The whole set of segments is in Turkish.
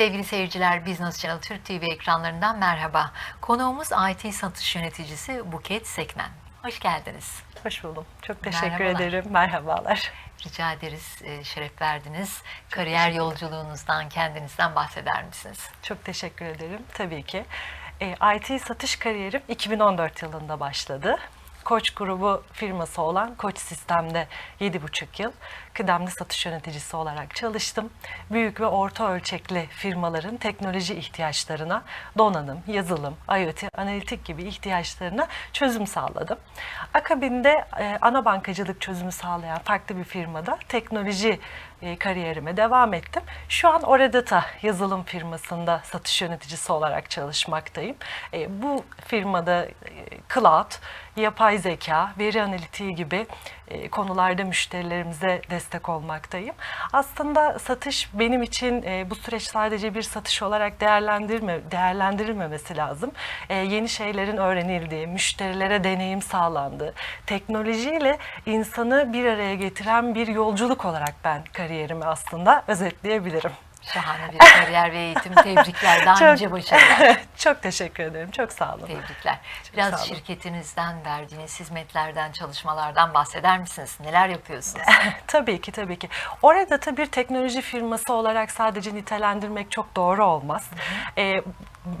Sevgili seyirciler, Business Channel Türk TV ekranlarından merhaba. Konuğumuz IT satış yöneticisi Buket Sekmen. Hoş geldiniz. Hoş buldum. Çok teşekkür Merhabalar. ederim. Merhabalar. Rica ederiz, e, şeref verdiniz. Kariyer yolculuğunuzdan, kendinizden bahseder misiniz? Çok teşekkür ederim. Tabii ki. E, IT satış kariyerim 2014 yılında başladı. Koç grubu firması olan Koç Sistem'de 7,5 yıl kıdemli satış yöneticisi olarak çalıştım. Büyük ve orta ölçekli firmaların teknoloji ihtiyaçlarına donanım, yazılım, IoT, analitik gibi ihtiyaçlarına çözüm sağladım. Akabinde e, ana bankacılık çözümü sağlayan farklı bir firmada teknoloji e, kariyerime devam ettim. Şu an Oradata yazılım firmasında satış yöneticisi olarak çalışmaktayım. E, bu firmada e, cloud, yapay zeka, veri analitiği gibi e, konularda müşterilerimize destek olmaktayım. Aslında satış benim için e, bu süreç sadece bir satış olarak değerlendirme, değerlendirilmemesi lazım. E, yeni şeylerin öğrenildiği, müşterilere deneyim sağlandığı, teknolojiyle insanı bir araya getiren bir yolculuk olarak ben kariyerimi aslında özetleyebilirim. Şahane bir kariyer ve eğitim. Tebrikler, daha nice başarılar. çok teşekkür ederim. Çok sağ olun. Tebrikler. sağ Biraz olun. şirketinizden verdiğiniz hizmetlerden, çalışmalardan bahseder misiniz? Neler yapıyorsunuz? Tabii ki tabii ki. Orada da bir teknoloji firması olarak sadece nitelendirmek çok doğru olmaz. Ee,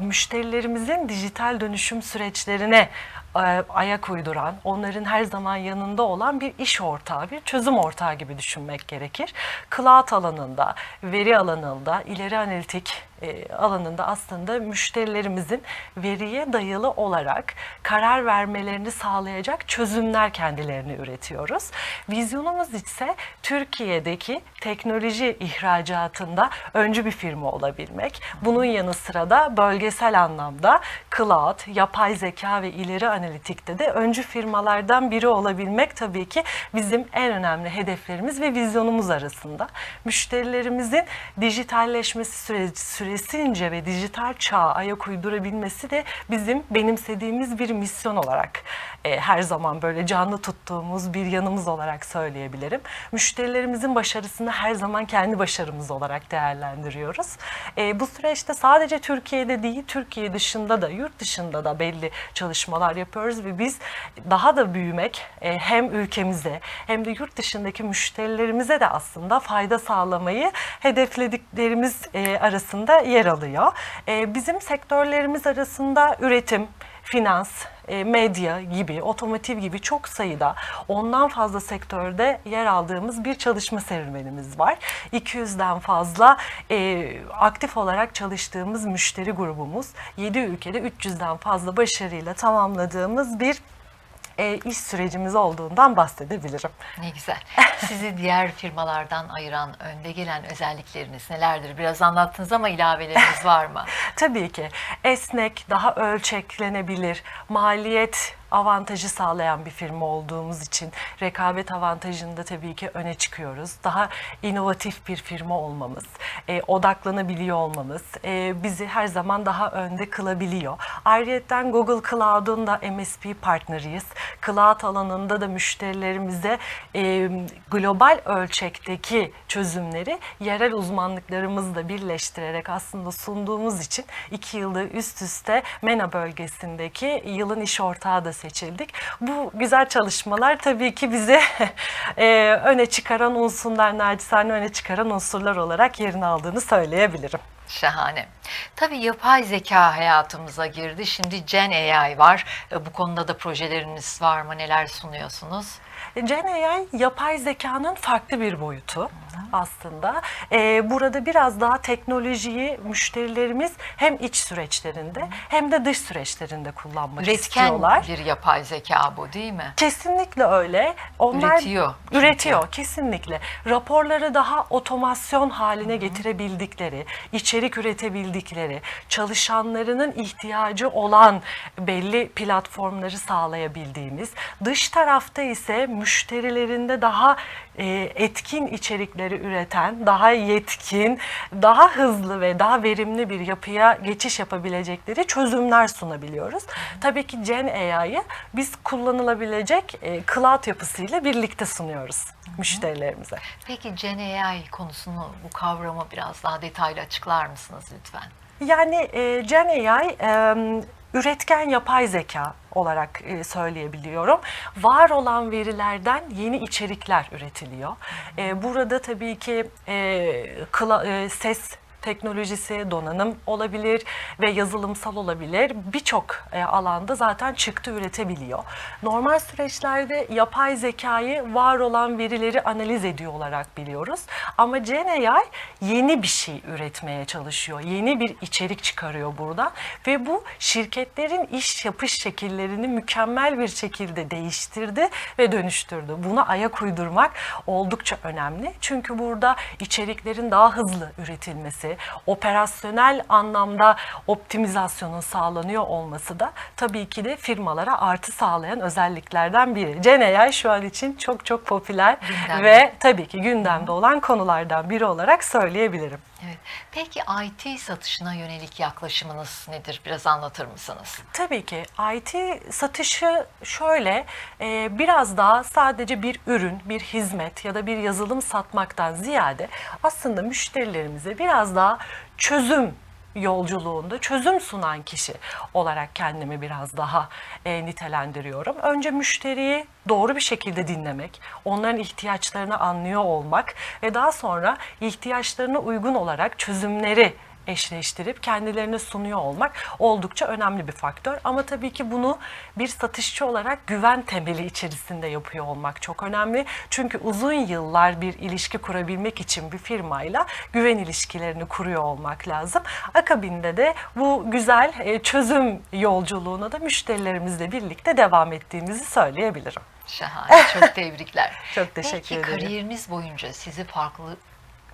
müşterilerimizin dijital dönüşüm süreçlerine e, ayak uyduran, onların her zaman yanında olan bir iş ortağı, bir çözüm ortağı gibi düşünmek gerekir. Cloud alanında, veri alanında, ileri analitik e, alanında aslında müşterilerimizin veriye dayalı olarak karar vermelerini sağlayacak çözümler kendilerini üretiyoruz. Vizyonumuz ise Türkiye'deki teknoloji ihracatında öncü bir firma olabilmek. Bunun yanı sıra da bölgesel anlamda cloud, yapay zeka ve ileri analitikte de öncü firmalardan biri olabilmek tabii ki bizim en önemli hedeflerimiz ve vizyonumuz arasında. Müşterilerimizin dijitalleşmesi süreci, süresince ve dijital çağa ayak uydurabilmesi de bizim benimsediğimiz bir misyon olarak e, her zaman böyle canlı tuttuğumuz bir yanımız olarak söyleyebilirim. Müşterilerimizin başarısını her zaman kendi başarımız olarak değerlendiriyoruz. E, bu süreçte sadece Türkiye'de değil, Türkiye dışında da, yurt dışında da belli çalışmalar yapıyoruz ve biz daha da büyümek e, hem ülkemize hem de yurt dışındaki müşterilerimize de aslında fayda sağlamayı hedeflediklerimiz e, arasında yer alıyor. E, bizim sektörlerimiz arasında üretim, finans, e, medya gibi, otomotiv gibi çok sayıda ondan fazla sektörde yer aldığımız bir çalışma serüvenimiz var. 200'den fazla e, aktif olarak çalıştığımız müşteri grubumuz, 7 ülkede 300'den fazla başarıyla tamamladığımız bir e, iş sürecimiz olduğundan bahsedebilirim. Ne güzel. Sizi diğer firmalardan ayıran, önde gelen özellikleriniz nelerdir? Biraz anlattınız ama ilaveleriniz var mı? Tabii ki esnek, daha ölçeklenebilir, maliyet avantajı sağlayan bir firma olduğumuz için rekabet avantajında tabii ki öne çıkıyoruz. Daha inovatif bir firma olmamız, e, odaklanabiliyor olmamız e, bizi her zaman daha önde kılabiliyor. Ayrıca Google Cloud'un da MSP partneriyiz. Cloud alanında da müşterilerimize e, global ölçekteki çözümleri yerel uzmanlıklarımızla birleştirerek aslında sunduğumuz için iki yılda üst üste MENA bölgesindeki yılın iş ortağı da seçildik. Bu güzel çalışmalar tabii ki bizi e, öne çıkaran unsurlar, nacizane öne çıkaran unsurlar olarak yerini aldığını söyleyebilirim. Şahane. Tabii yapay zeka hayatımıza girdi. Şimdi Gen AI var. E, Bu konuda da projeleriniz var mı? Neler sunuyorsunuz? Gen AI yapay zekanın farklı bir boyutu aslında. Ee, burada biraz daha teknolojiyi müşterilerimiz hem iç süreçlerinde hem de dış süreçlerinde kullanmak Üretken istiyorlar. bir yapay zeka bu değil mi? Kesinlikle öyle. Onlar Üretiyor çünkü. Üretiyor kesinlikle. Raporları daha otomasyon haline getirebildikleri, içerik üretebildikleri, çalışanlarının ihtiyacı olan belli platformları sağlayabildiğimiz, dış tarafta ise müşterilerinde daha e, etkin içerikleri üreten, daha yetkin, daha hızlı ve daha verimli bir yapıya geçiş yapabilecekleri çözümler sunabiliyoruz. Tabii ki Gen AI'yı biz kullanılabilecek e, cloud yapısıyla birlikte sunuyoruz müşterilerimize. Peki Gen AI konusunu, bu kavramı biraz daha detaylı açıklar mısınız lütfen? Yani e, Gen AI e, üretken yapay zeka olarak e, söyleyebiliyorum. Var olan verilerden yeni içerikler üretiliyor. E, burada tabii ki e, ses teknolojisi, donanım olabilir ve yazılımsal olabilir. Birçok e, alanda zaten çıktı üretebiliyor. Normal süreçlerde yapay zekayı var olan verileri analiz ediyor olarak biliyoruz. Ama Gen AI yeni bir şey üretmeye çalışıyor. Yeni bir içerik çıkarıyor buradan ve bu şirketlerin iş yapış şekillerini mükemmel bir şekilde değiştirdi ve dönüştürdü. Buna ayak uydurmak oldukça önemli. Çünkü burada içeriklerin daha hızlı üretilmesi, operasyonel anlamda optimizasyonun sağlanıyor olması da tabii ki de firmalara artı sağlayan özelliklerden biri. Gen AI şu an için çok çok popüler Gündemde. ve tabii ki gündemde olan konulardan biri olarak söyleyebilirim. Evet. Peki IT satışına yönelik yaklaşımınız nedir? Biraz anlatır mısınız? Tabii ki IT satışı şöyle e, biraz daha sadece bir ürün, bir hizmet ya da bir yazılım satmaktan ziyade aslında müşterilerimize biraz daha çözüm yolculuğunda çözüm sunan kişi olarak kendimi biraz daha e, nitelendiriyorum. Önce müşteriyi doğru bir şekilde dinlemek, onların ihtiyaçlarını anlıyor olmak ve daha sonra ihtiyaçlarına uygun olarak çözümleri eşleştirip kendilerine sunuyor olmak oldukça önemli bir faktör. Ama tabii ki bunu bir satışçı olarak güven temeli içerisinde yapıyor olmak çok önemli. Çünkü uzun yıllar bir ilişki kurabilmek için bir firmayla güven ilişkilerini kuruyor olmak lazım. Akabinde de bu güzel e, çözüm yolculuğuna da müşterilerimizle birlikte devam ettiğimizi söyleyebilirim. Şahane. Çok tebrikler. Çok teşekkür Peki ederim. kariyeriniz boyunca sizi farklı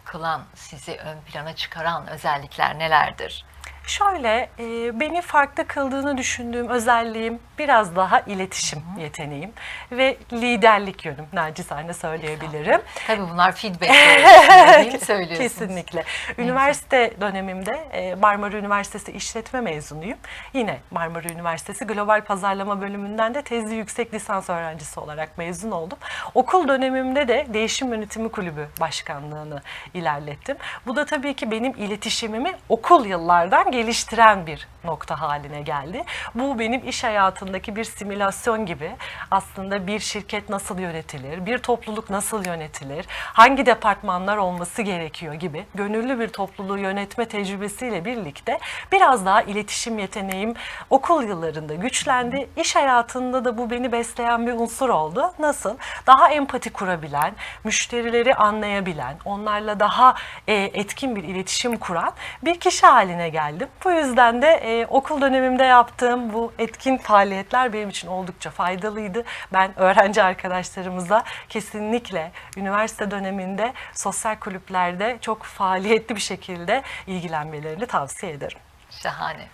kılan, sizi ön plana çıkaran özellikler nelerdir? Şöyle, e, beni farklı kıldığını düşündüğüm özelliğim biraz daha iletişim yeteneğim ve liderlik yönüm nacizane söyleyebilirim. Tabii bunlar feedback değil mi söylüyorsunuz? Kesinlikle. Üniversite dönemimde e, Marmara Üniversitesi İşletme mezunuyum. Yine Marmara Üniversitesi Global Pazarlama bölümünden de tezli yüksek lisans öğrencisi olarak mezun oldum. Okul dönemimde de Değişim Yönetimi Kulübü Başkanlığını ilerlettim. Bu da tabii ki benim iletişimimi okul yıllardan geliştiren bir nokta haline geldi. Bu benim iş hayatındaki bir simülasyon gibi aslında bir şirket nasıl yönetilir, bir topluluk nasıl yönetilir, hangi departmanlar olması gerekiyor gibi gönüllü bir topluluğu yönetme tecrübesiyle birlikte biraz daha iletişim yeteneğim okul yıllarında güçlendi. İş hayatında da bu beni besleyen bir unsur oldu. Nasıl? Daha empati kurabilen, müşterileri anlayabilen, onlarla daha e, etkin bir iletişim kuran bir kişi haline geldim. Bu yüzden de e, okul dönemimde yaptığım bu etkin faaliyetler benim için oldukça faydalıydı. Ben öğrenci arkadaşlarımıza kesinlikle üniversite döneminde sosyal kulüplerde çok faaliyetli bir şekilde ilgilenmelerini tavsiye ederim. Şahane.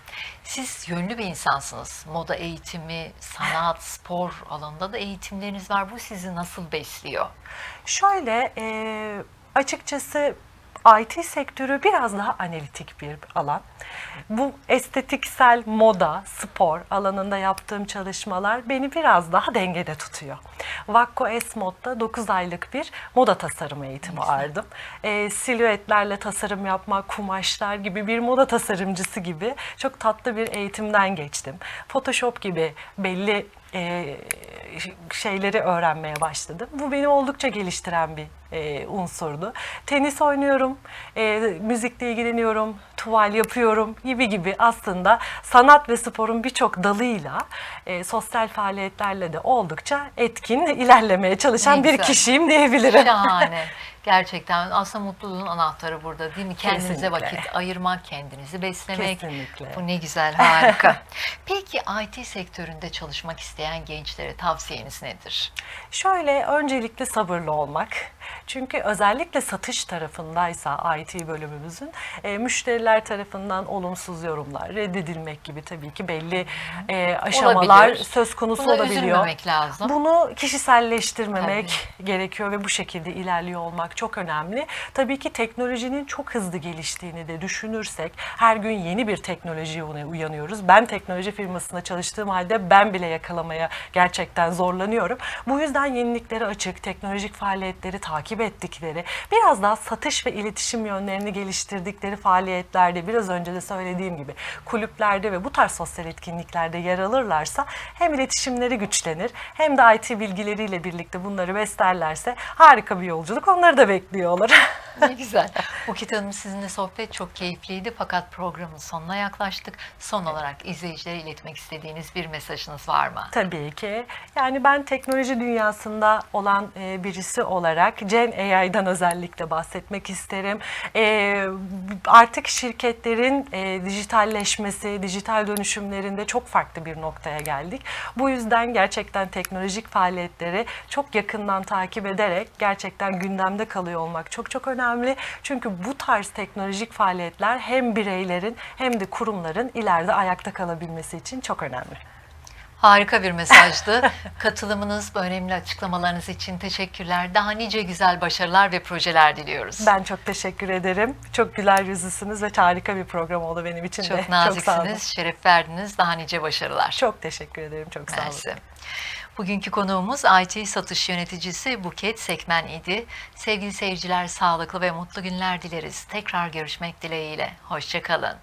Siz yönlü bir insansınız. Moda eğitimi, sanat, spor alanında da eğitimleriniz var. Bu sizi nasıl besliyor? Şöyle e, açıkçası IT sektörü biraz daha analitik bir alan. Bu estetiksel moda, spor alanında yaptığım çalışmalar beni biraz daha dengede tutuyor. Vakko Esmod'da 9 aylık bir moda tasarım eğitimi aldım. E, silüetlerle tasarım yapmak, kumaşlar gibi bir moda tasarımcısı gibi çok tatlı bir eğitimden geçtim. Photoshop gibi belli e, şeyleri öğrenmeye başladım. Bu beni oldukça geliştiren bir e, unsurdu. Tenis oynuyorum, e, müzikle ilgileniyorum, tuval yapıyorum gibi gibi aslında sanat ve sporun birçok dalıyla e, sosyal faaliyetlerle de oldukça etkin ilerlemeye çalışan Ne bir güzel. kişiyim diyebilirim. Şahane. Gerçekten aslında mutluluğun anahtarı burada değil mi? Kendinize Kesinlikle. vakit ayırmak, kendinizi beslemek. Kesinlikle. Bu ne güzel, harika. Peki IT sektöründe çalışmak isteyen gençlere tavsiyeniz nedir? Şöyle öncelikle sabırlı olmak. Çünkü özellikle satış tarafındaysa IT bölümümüzün e, müşteriler tarafından olumsuz yorumlar, reddedilmek gibi tabii ki belli e, aşamalar Olabilir. söz konusu Buna olabiliyor. üzülmemek lazım. Bunu kişiselleştirmemek gerekiyor ve bu şekilde ilerliyor olmak çok önemli. Tabii ki teknolojinin çok hızlı geliştiğini de düşünürsek her gün yeni bir teknolojiye uya- uyanıyoruz. Ben teknoloji firmasında çalıştığım halde ben bile yakalamaya gerçekten zorlanıyorum. Bu yüzden yeniliklere açık, teknolojik faaliyetleri takip ettikleri, biraz daha satış ve iletişim yönlerini geliştirdikleri faaliyetlerde biraz önce de söylediğim gibi kulüplerde ve bu tarz sosyal etkinliklerde yer alırlarsa hem iletişimleri güçlenir hem de IT bilgileriyle birlikte bunları beslerlerse harika bir yolculuk onları da bekliyor olur. Ne güzel. Buket Hanım sizinle sohbet çok keyifliydi fakat programın sonuna yaklaştık. Son olarak izleyicilere iletmek istediğiniz bir mesajınız var mı? Tabii ki. Yani ben teknoloji dünyasında olan e, birisi olarak Gen AI'dan özellikle bahsetmek isterim. E, artık şirketlerin e, dijitalleşmesi, dijital dönüşümlerinde çok farklı bir noktaya geldik. Bu yüzden gerçekten teknolojik faaliyetleri çok yakından takip ederek gerçekten gündemde kalıyor olmak çok çok önemli. Çünkü bu tarz teknolojik faaliyetler hem bireylerin hem de kurumların ileride ayakta kalabilmesi için çok önemli. Harika bir mesajdı. Katılımınız, önemli açıklamalarınız için teşekkürler. Daha nice güzel başarılar ve projeler diliyoruz. Ben çok teşekkür ederim. Çok güler yüzlüsünüz ve harika bir program oldu benim için de. çok Çok sağ olun. naziksiniz, şeref verdiniz. Daha nice başarılar. Çok teşekkür ederim. Çok sağ olun. Mersi. Bugünkü konuğumuz IT satış yöneticisi Buket Sekmen idi. Sevgili seyirciler sağlıklı ve mutlu günler dileriz. Tekrar görüşmek dileğiyle. Hoşçakalın.